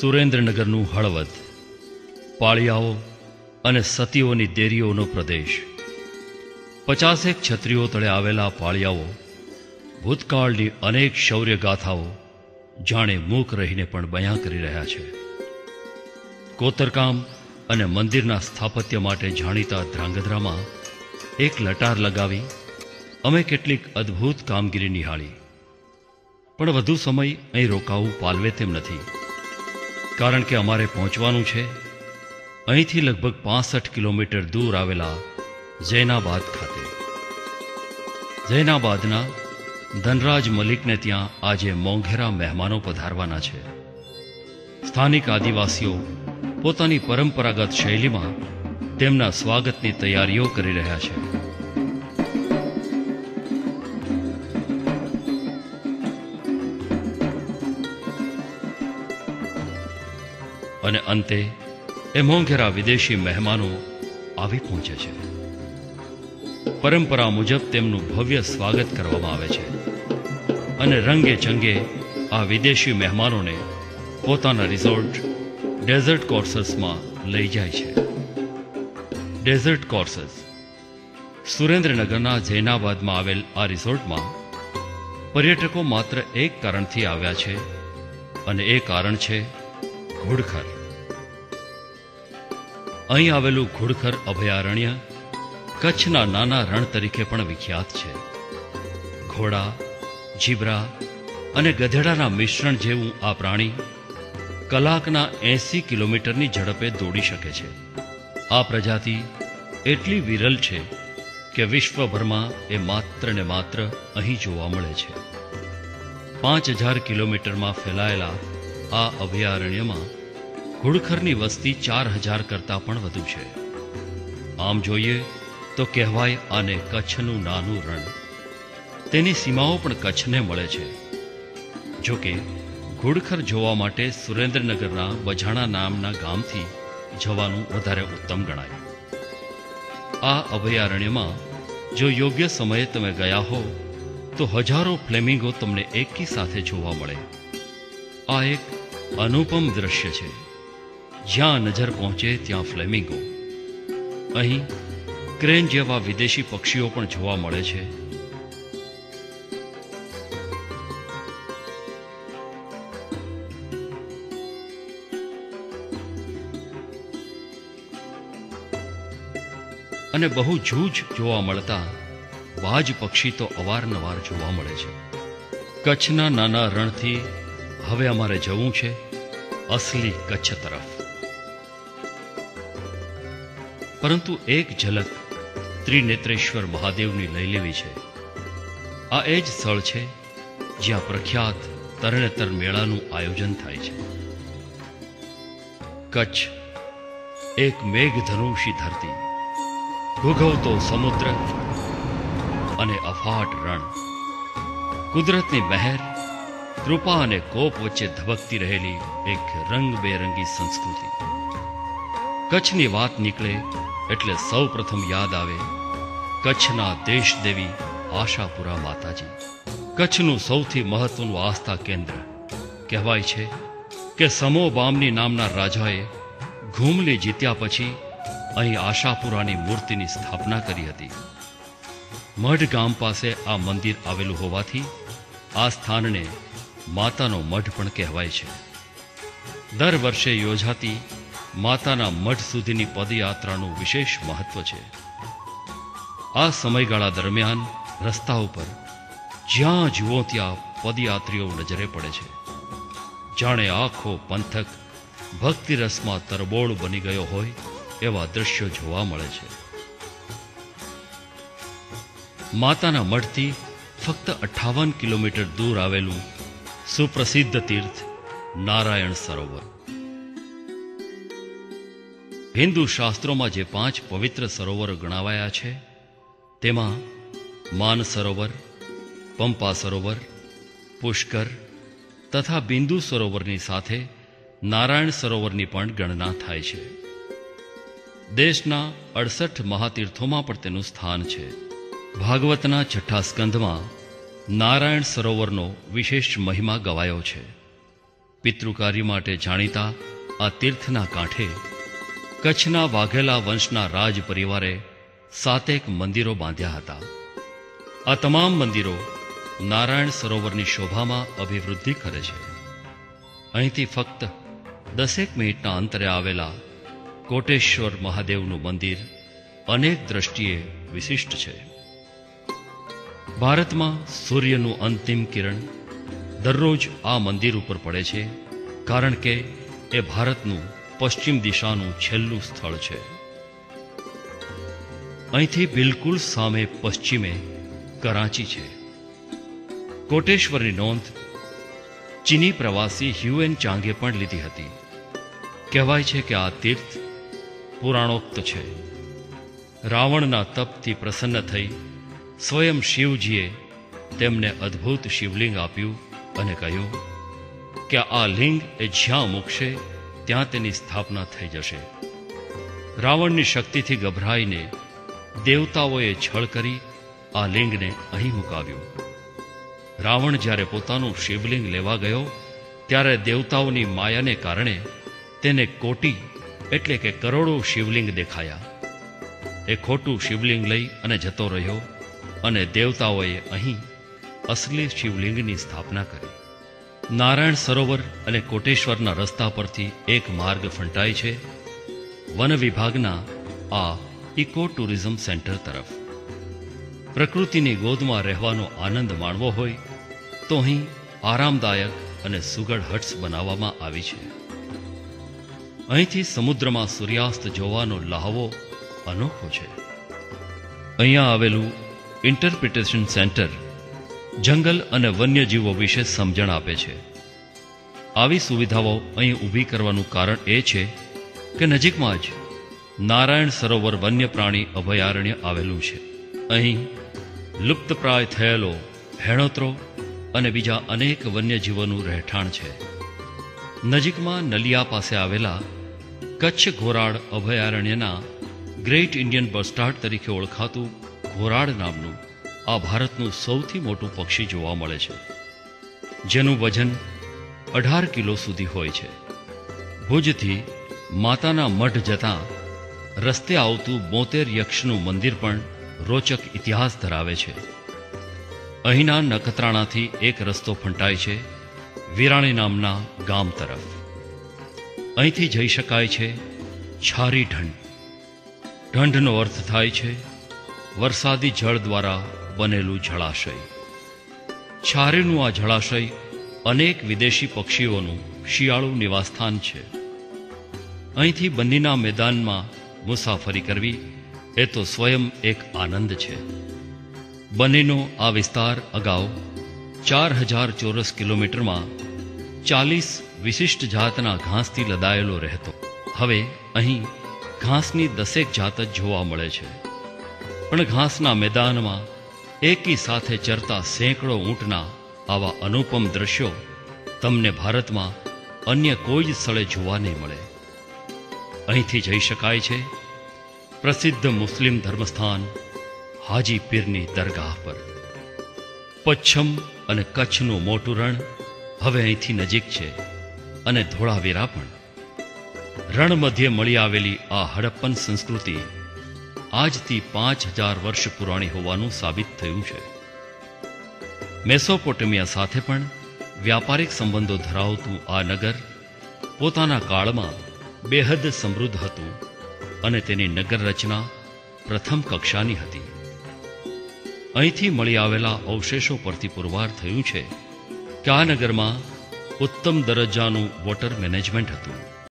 સુરેન્દ્રનગરનું હળવદ, પાળિયાઓ અને સતીઓની દેરીઓનો પ્રદેશ. પચાસેક છત્રીઓ તળે આવેલા પાળિયાઓ, ભૂતકાળની અનેક શૌર્ય ગાથાઓ જાણે મૂક રહીને પણ બયા કરી રહ્યા છે. કોતરકામ અને મંદિરના સ્થાપત્ય માટે જાણીતા ધ્રાંગધ્રામાં એક લટાર લગાવી અમે કેટલીક અદ્ભુત કામગીરી નિહાળી. પણ વધુ સમય અહીં રોકાવું પાલવે તેમ નથી. કારણ કે અમારે પહોંચવાનું છે. અહીંથી લગભગ પાસઠ કિલોમીટર દૂર આવેલા જૈનાબાદ ખાતે. જૈનાબાદના ધનરાજ મલિકને ત્યાં આજે મોંઘેરા મહેમાનો પધારવાના છે. સ્થાનિક આદિવાસીઓ પોતાની પરંપરાગત શૈલીમાં તેમના સ્વાગતની તૈયારીઓ કરી રહ્યા છે. અંતે એ મોંઘેરા વિદેશી મહેમાનો આવી પહોંચે છે. પરંપરા મુજબ તેમનું ભવ્ય સ્વાગત કરવામાં આવે છે અને રંગે ચંગે આ વિદેશી મહેમાનોને પોતાના રિઝોર્ટ ડેઝર્ટ કોર્સસમાં લઈ જાય છે. ડેઝર્ટ કોર્સસ સુરેન્દ્રનગરના જૈનાબાદમાં આવેલ આ રિઝોર્ટમાં પર્યટકો માત્ર એક કારણથી આવ્યા છે અને એ કારણ છે ઘુડખર. અહીં આવેલું ઘુડખર અભયારણ્ય કચ્છના નાના રણ તરીકે પણ વિખ્યાત છે. ઘોડા, જીબ્રા અને ગધેડાના મિશ્રણ જેવું આ પ્રાણી કલાકના એંસી કિલોમીટરની ઝડપે દોડી શકે છે. આ પ્રજાતિ એટલી વિરલ છે કે વિશ્વભરમાં એ માત્ર ને માત્ર અહીં જોવા મળે છે. પાંચ હજાર કિલોમીટરમાં ફેલાયેલા આ અભયારણ્યમાં ઘુડખરની વસ્તી ચાર હજાર કરતાં પણ વધુ છે. આમ જોઈએ તો કહેવાય આને કચ્છનું નાનું રણ. તેની સીમાઓ પણ કચ્છને મળે છે. જોકે ઘુડખર જોવા માટે સુરેન્દ્રનગરના બજાણા નામના ગામથી જવાનું વધારે ઉત્તમ ગણાય. આ અભયારણ્યમાં, જો યોગ્ય સમયે તમે ગયા હો, તો હજારો ફ્લેમિંગો તમને એકી સાથે જોવા મળે. આ એક અનુપમ દ્રશ્ય છે. જ્યાં નજર પહોંચે ત્યાં ફ્લેમિંગો. અહીં ક્રેન જેવા વિદેશી પક્ષીઓ પણ જોવા મળે છે. અને બહુ જૂજ જોવા મળતા બાજ પક્ષી તો અવારનવાર જોવા મળે છે. કચ્છના નાના રણથી હવે અમારે જવું છે અસલી કચ્છ તરફ. પરંતુ એક ઝલક ત્રિનેત્રેશ્વર મહાદેવની લઈ લેવી છે. આ એ જ સ્થળ છે જ્યાં પ્રખ્યાત તરણેતર મેળાનું આયોજન થાય છે. કચ્છ એક મેઘધનુષી ધરતી ઘૂઘવતો સમુદ્ર અને અફાટ રણ. કુદરતની મહેર, કૃપા અને કોપ વચ્ચે ધબકતી રહેલી એક રંગબેરંગી સંસ્કૃતિ. કચ્છની વાત નીકળે એટલે સૌ પ્રથમ યાદ આવે કચ્છના દેશદેવી આશાપુરા માતાજી. કચ્છનું સૌથી મહત્વનું આસ્થા કેન્દ્ર. કહેવાય છે કે સમો બામની નામના રાજાએ ઘૂમલી જીત્યા પછી અહીં આશાપુરાની મૂર્તિની સ્થાપના કરી હતી. મઢ ગામ પાસે આ મંદિર આવેલું હોવાથી આ સ્થાનને માતાનો મઢ પણ કહેવાય છે. દર વર્ષે યોજાતી માતાના મઠ સુધીની પદયાત્રાનું વિશેષ મહત્વ છે. આ સમયગાળા દરમિયાન રસ્તા ઉપર જ્યાં જુઓ ત્યાં પદયાત્રીઓ નજરે પડે છે. જાણે આખો પંથક ભક્તિ રસમાં તરબોળ બની ગયો હોય એવા દ્રશ્યો જોવા મળે છે. માતાના મઠથી ફક્ત અઠ્ઠાવન કિલોમીટર દૂર આવેલું સુપ્રસિદ્ધ તીર્થ નારાયણ સરોવર. હિન્દુ શાસ્ત્રોમાં જે પાંચ પવિત્ર સરોવરો ગણાવાયા છે, તેમાં માન સરોવર, પંપા સરોવર, પુષ્કર તથા બિંદુ સરોવરની સાથે નારાયણ સરોવરની પણ ગણના થાય છે. દેશના અડસઠ મહાતીર્થોમાં પણ તેનું સ્થાન છે. ભાગવતના છઠ્ઠા સ્કંધમાં નારાયણ સરોવરનો વિશેષ મહિમા ગવાયો છે. પિતૃકાર્ય માટે જાણીતા આ તીર્થના કાંઠે કચ્છના વાઘેલા વંશના રાજ પરિવારે સાતેક મંદિરો બાંધ્યા હતા. આ તમામ મંદિરો નારાયણ સરોવરની શોભામાં અભિવૃદ્ધિ કરે છે. અહીંથી ફક્ત દસેક મિનિટના અંતરે આવેલા કોટેશ્વર મહાદેવનું મંદિર અનેક દ્રષ્ટિએ વિશિષ્ટ છે. ભારતમાં સૂર્યનું અંતિમ કિરણ દરરોજ આ મંદિર ઉપર પડે છે, કારણ કે એ ભારતનું પશ્ચિમ દિશાનું છેલ્લું સ્થળ છે. અહીંથી બિલકુલ સામે પશ્ચિમે કરાચી છે. કોટેશ્વરની નોંધ ચીની પ્રવાસી હ્યુએન ચાંગે પણ લીધી હતી. કહેવાય છે કે આ તીર્થ પુરાણોક્ત છે. રાવણના તપથી પ્રસન્ન થઈ સ્વયં શિવજીએ તેમને અદ્ભુત શિવલિંગ આપ્યું અને કહ્યું કે આ લિંગ એ જ્યાં મૂકશે ત્યાં તેની સ્થાપના થઈ જશે. રાવણની શક્તિથી ગભરાઈને દેવતાઓએ છળ કરી આ લિંગને અહીં મુકાવ્યું. રાવણ જ્યારે પોતાનું શિવલિંગ લેવા ગયો, ત્યારે દેવતાઓની માયાને કારણે તેને કોટી એટલે કે કરોડો શિવલિંગ દેખાયા. એ ખોટું શિવલિંગ લઈ અને જતો રહ્યો અને દેવતાઓએ અહીં અસલી શિવલિંગની સ્થાપના કરી. નારાયણ સરોવર અને કોટેશ્વરના રસ્તા પરથી એક માર્ગ ફંટાય છે. વન વિભાગના આ ઇકો ટુરિઝમ સેન્ટર તરફ. પ્રકૃતિની ગોદમાં રહેવાનો આનંદ માણવો હોય, તો અહીં આરામદાયક અને સુગડ હટ્સ બનાવવામાં આવી છે. અહીંથી સમુદ્રમાં સૂર્યાસ્ત જોવાનો લહાવો અનોખો છે. અહીંયા આવેલું ઇન્ટરપ્રિટેશન સેન્ટર જંગલ અને વન્યજીવો વિશે સમજણ આપે છે. આવી સુવિધાઓ અહીં ઊભી કરવાનું કારણ એ છે કે નજીકમાં જ નારાયણ સરોવર વન્ય પ્રાણી અભયારણ્ય આવેલું છે. અહીં લુપ્તપ્રાય થયેલો હેણોત્રો અને બીજા અનેક વન્યજીવોનું રહેઠાણ છે. નજીકમાં નલિયા પાસે આવેલા કચ્છ ઘોરાડ અભયારણ્યના ગ્રેટ ઇન્ડિયન બસ્ટાર્ડ તરીકે ઓળખાતું ઘોરાડ નામનું આ ભારતનું સૌથી મોટું પક્ષી જોવા મળે છે, જેનું વજન અઢાર કિલો સુધી હોય છે. ભુજથી માતાના મઢ જતાં રસ્તે આવતું બોતેર યક્ષનું મંદિર પણ રોચક ઇતિહાસ ધરાવે છે. અહીંના નખત્રાણાથી એક રસ્તો ફંટાય છે, વિરાણી નામના ગામ તરફ. અહીંથી જઈ શકાય છે છારી ઢંઢ ઢંઢનો અર્થ થાય છે વરસાદી જળ દ્વારા બનેલું જળાશય. છારીનું આ જળાશય અનેક વિદેશી પક્ષીઓનું શિયાળુ નિવાસસ્થાન છે. અહીંથી બંનીના મેદાનમાં મુસાફરી કરવી એ તો સ્વયં એક આનંદ છે. બંનેનો આ વિસ્તાર અગાઉ ચાર હજાર ચોરસ કિલોમીટરમાં ચાલીસ વિશિષ્ટ જાતના ઘાસથી લદાયેલો રહેતો. હવે અહીં ઘાસની દસેક જાત જ જોવા મળે છે. પણ ઘાસના મેદાનમાં એકી સાથે ચરતા સેંકડો ઊંટના આવા અનુપમ દ્રશ્યો તમને ભારતમાં અન્ય કોઈ જ સ્થળે જોવા નહીં મળે. અહીંથી જઈ શકાય છે પ્રસિદ્ધ મુસ્લિમ ધર્મસ્થાન હાજી પીરની દરગાહ પર. પચ્છમ અને કચ્છનું મોટું રણ હવે અહીંથી નજીક છે અને ધોળાવીરા પણ. રણ મધ્યે મળી આવેલી આ હડપ્પન સંસ્કૃતિ આજથી પાંચ હજાર વર્ષ પુરાણી હોવાનું સાબિત થયું છે. મેસોપોટેમિયા સાથે પણ વ્યાપારિક સંબંધો ધરાવતું આ નગર પોતાના કાળમાં બેહદ સમૃદ્ધ હતું અને તેની નગર રચના પ્રથમ કક્ષાની હતી. અહીંથી મળી આવેલા અવશેષો પરથી પુરવાર થયું છે કે આ નગરમાં ઉત્તમ દરજ્જાનું વોટર મેનેજમેન્ટ હતું.